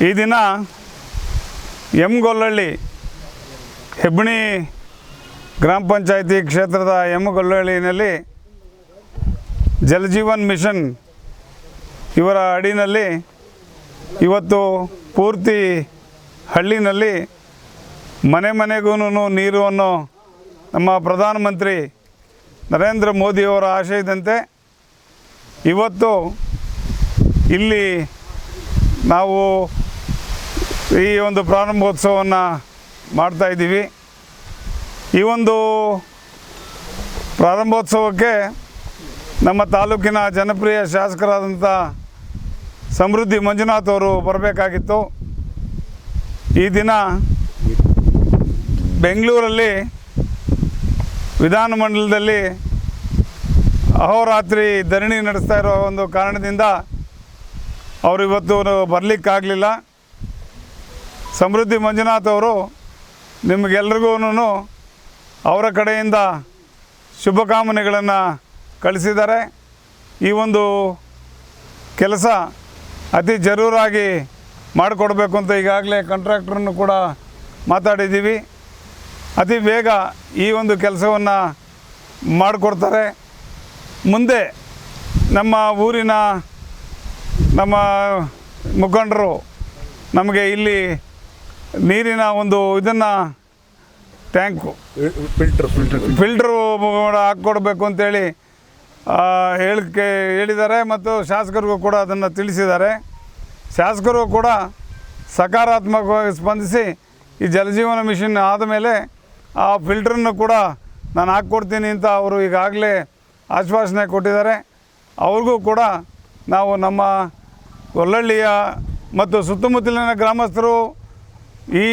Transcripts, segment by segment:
ಈ ದಿನ ಎಂ ಗೊಲ್ಲಹಳ್ಳಿ ಹೆಬ್ಬಣಿ ಗ್ರಾಮ ಪಂಚಾಯಿತಿ ಕ್ಷೇತ್ರದ ಎಂ ಗೊಲ್ಲಹಳ್ಳಿನಲ್ಲಿ ಜಲಜೀವನ್ ಮಿಷನ್ ಇವರ ಅಡಿನಲ್ಲಿ ಇವತ್ತು ಪೂರ್ತಿ ಹಳ್ಳಿನಲ್ಲಿ ಮನೆ ಮನೆಗೂ ನೀರು ಅನ್ನೋ ನಮ್ಮ ಪ್ರಧಾನಮಂತ್ರಿ ನರೇಂದ್ರ ಮೋದಿಯವರ ಆಶಯದಂತೆ ಇವತ್ತು ಇಲ್ಲಿ ನಾವು ಈ ಒಂದು ಪ್ರಾರಂಭೋತ್ಸವವನ್ನು ಮಾಡ್ತಾ ಇದ್ದೀವಿ. ಈ ಒಂದು ಪ್ರಾರಂಭೋತ್ಸವಕ್ಕೆ ನಮ್ಮ ತಾಲೂಕಿನ ಜನಪ್ರಿಯ ಶಾಸಕರಾದಂಥ ಸಮೃದ್ಧಿ ಮಂಜುನಾಥ್ ಅವರು ಬರಬೇಕಾಗಿತ್ತು. ಈ ದಿನ ಬೆಂಗಳೂರಲ್ಲಿ ವಿಧಾನಮಂಡಲದಲ್ಲಿ ಅಹೋರಾತ್ರಿ ಧರಣಿ ನಡೆಸ್ತಾ ಇರೋ ಒಂದು ಕಾರಣದಿಂದ ಅವರು ಇವತ್ತು ಬರಲಿಕ್ಕಾಗಲಿಲ್ಲ. ಸಮೃದ್ಧಿ ಮಂಜುನಾಥ್ ಅವರು ನಿಮಗೆಲ್ರಿಗೂ ಅವರ ಕಡೆಯಿಂದ ಶುಭಕಾಮನೆಗಳನ್ನು ಕಳಿಸಿದ್ದಾರೆ. ಈ ಒಂದು ಕೆಲಸ ಅತಿ ಜರೂರಾಗಿ ಮಾಡಿಕೊಡ್ಬೇಕು ಅಂತ ಈಗಾಗಲೇ ಕಾಂಟ್ರಾಕ್ಟ್ರನ್ನು ಕೂಡ ಮಾತಾಡಿದ್ದೀವಿ. ಅತಿ ಬೇಗ ಈ ಒಂದು ಕೆಲಸವನ್ನು ಮಾಡಿಕೊಡ್ತಾರೆ. ಮುಂದೆ ನಮ್ಮ ಊರಿನ ನಮ್ಮ ಮುಖಂಡರು ನಮಗೆ ಇಲ್ಲಿ ನೀರಿನ ಒಂದು ಇದನ್ನು ಟ್ಯಾಂಕು ಫಿಲ್ಟರ್ ಫಿಲ್ಟರ್ ಫಿಲ್ಟ್ರು ಹಾಕ್ಕೊಡ್ಬೇಕು ಅಂತೇಳಿ ಹೇಳಿಕೆ ಹೇಳಿದ್ದಾರೆ ಮತ್ತು ಶಾಸಕರಿಗೂ ಕೂಡ ಅದನ್ನು ತಿಳಿಸಿದ್ದಾರೆ. ಶಾಸಕರು ಕೂಡ ಸಕಾರಾತ್ಮಕವಾಗಿ ಸ್ಪಂದಿಸಿ ಈ ಜಲಜೀವನ ಮಿಷನ್ ಆದಮೇಲೆ ಆ ಫಿಲ್ಟ್ರನ್ನು ಕೂಡ ನಾನು ಹಾಕ್ಕೊಡ್ತೀನಿ ಅಂತ ಅವರು ಈಗಾಗಲೇ ಆಶ್ವಾಸನೆ ಕೊಟ್ಟಿದ್ದಾರೆ. ಅವ್ರಿಗೂ ಕೂಡ ನಾವು ನಮ್ಮ ಒಳ್ಳಳ್ಳಿಯ ಮತ್ತು ಸುತ್ತಮುತ್ತಲಿನ ಗ್ರಾಮಸ್ಥರು ಈ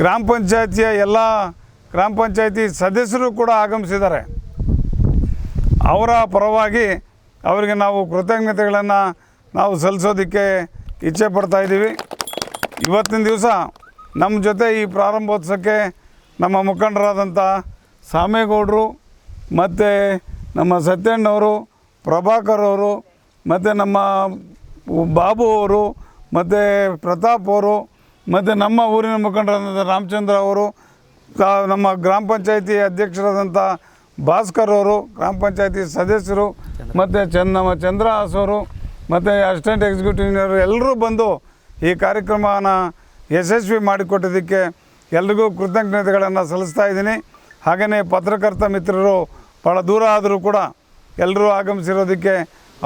ಗ್ರಾಮ ಪಂಚಾಯತಿಯ ಎಲ್ಲ ಗ್ರಾಮ ಪಂಚಾಯತಿ ಸದಸ್ಯರು ಕೂಡ ಆಗಮಿಸಿದ್ದಾರೆ. ಅವರ ಪರವಾಗಿ ಅವರಿಗೆ ನಾವು ಕೃತಜ್ಞತೆಗಳನ್ನು ನಾವು ಸಲ್ಲಿಸೋದಕ್ಕೆ ಇಚ್ಛೆ ಪಡ್ತಾಯಿದ್ದೀವಿ ಇವತ್ತಿನ ದಿವಸ ನಮ್ಮ ಜೊತೆ ಈ ಪ್ರಾರಂಭೋತ್ಸವಕ್ಕೆ ನಮ್ಮ ಮುಖಂಡರಾದಂಥ ಸಾಮೇಗೌಡರು ಮತ್ತು ನಮ್ಮ ಸತ್ಯಣ್ಣವರು ಪ್ರಭಾಕರ್ ಅವರು ಮತ್ತು ನಮ್ಮ ಬಾಬು ಅವರು ಮತ್ತು ಪ್ರತಾಪ್ ಅವರು ಮತ್ತು ನಮ್ಮ ಊರಿನ ಮುಖಂಡರಾದಂಥ ರಾಮಚಂದ್ರ ಅವರು ನಮ್ಮ ಗ್ರಾಮ ಪಂಚಾಯತಿ ಅಧ್ಯಕ್ಷರಾದಂಥ ಭಾಸ್ಕರ್ ಅವರು, ಗ್ರಾಮ ಪಂಚಾಯತಿ ಸದಸ್ಯರು, ಮತ್ತು ಚಂದ ನಮ್ಮ ಚಂದ್ರಹಾಸ್ ಅವರು, ಮತ್ತು ಅಸಿಸ್ಟೆಂಟ್ ಎಕ್ಸಿಕ್ಯೂಟಿವ್ ಇಂಜಿನಿಯರ್ ಎಲ್ಲರೂ ಬಂದು ಈ ಕಾರ್ಯಕ್ರಮನ ಯಶಸ್ವಿ ಮಾಡಿಕೊಟ್ಟಿದ್ದಕ್ಕೆ ಎಲ್ರಿಗೂ ಕೃತಜ್ಞತೆಗಳನ್ನು ಸಲ್ಲಿಸ್ತಾ ಇದ್ದೀನಿ. ಹಾಗೆಯೇ ಪತ್ರಕರ್ತ ಮಿತ್ರರು ಭಾಳ ದೂರ ಆದರೂ ಕೂಡ ಎಲ್ಲರೂ ಆಗಮಿಸಿರೋದಕ್ಕೆ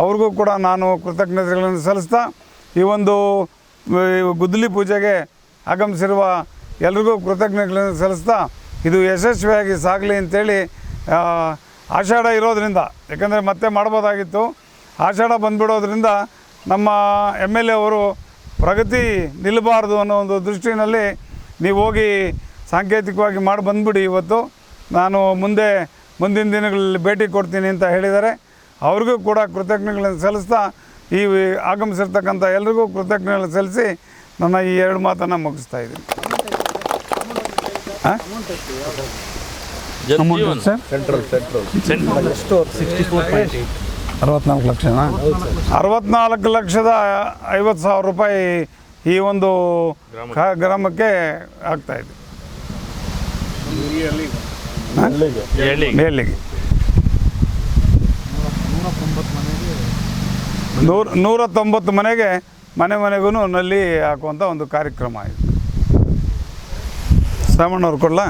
ಅವ್ರಿಗೂ ಕೂಡ ನಾನು ಕೃತಜ್ಞತೆಗಳನ್ನು ಸಲ್ಲಿಸ್ತಾ ಈ ಒಂದು ಗುದ್ದಲಿ ಪೂಜೆಗೆ ಆಗಮಿಸಿರುವ ಎಲ್ರಿಗೂ ಕೃತಜ್ಞತೆಗಳನ್ನು ಸಲ್ಲಿಸ್ತಾ ಇದು ಯಶಸ್ವಿಯಾಗಿ ಸಾಗಲಿ ಅಂತೇಳಿ ಆಷಾಢ ಇರೋದರಿಂದ, ಯಾಕಂದರೆ ಮತ್ತೆ ಮಾಡ್ಬೋದಾಗಿತ್ತು. ಆಷಾಢ ಬಂದ್ಬಿಡೋದ್ರಿಂದ ನಮ್ಮ ಎಂ ಎಲ್ ಅವರು ಪ್ರಗತಿ ನಿಲ್ಲಬಾರ್ದು ಅನ್ನೋ ಒಂದು ದೃಷ್ಟಿನಲ್ಲಿ ನೀವು ಹೋಗಿ ಸಾಂಕೇತಿಕವಾಗಿ ಮಾಡಿ ಬಂದ್ಬಿಡಿ ಇವತ್ತು. ನಾನು ಮುಂದೆ ಮುಂದಿನ ದಿನಗಳಲ್ಲಿ ಭೇಟಿ ಕೊಡ್ತೀನಿ ಅಂತ ಹೇಳಿದ್ದಾರೆ. ಅವ್ರಿಗೂ ಕೂಡ ಕೃತಜ್ಞತೆಗಳನ್ನು ಸಲ್ಲಿಸ್ತಾ ಈ ಆಗಮಿಸಿರ್ತಕ್ಕಂಥ ಎಲ್ರಿಗೂ ಕೃತಜ್ಞತೆ ಸಲ್ಲಿಸಿ ನನ್ನ ಈ ಎರಡು ಮಾತನ್ನು ಮುಗಿಸ್ತಾ ಇದ್ದೀನಿ. ಅರವತ್ನಾಲ್ಕು ಲಕ್ಷನಾ? ಅರವತ್ನಾಲ್ಕು ಲಕ್ಷದ ಐವತ್ತು ಸಾವಿರ ರೂಪಾಯಿ ಈ ಒಂದು ಗ್ರಾಮಕ್ಕೆ ಆಗ್ತಾ ಇದೆ. ಮೇಲಿಗೆ. ನೂರ ನೂರ ತೊಂಬತ್ತು ಮನೆಗೆ ಮನೆ ಮನೆಗೂ ನಲ್ಲಿ ಹಾಕುವಂಥ ಒಂದು ಕಾರ್ಯಕ್ರಮ ಆಯಿತು ಸಾಮಣ್ಣವ್ರು ಕೊಡ್ಲಾ?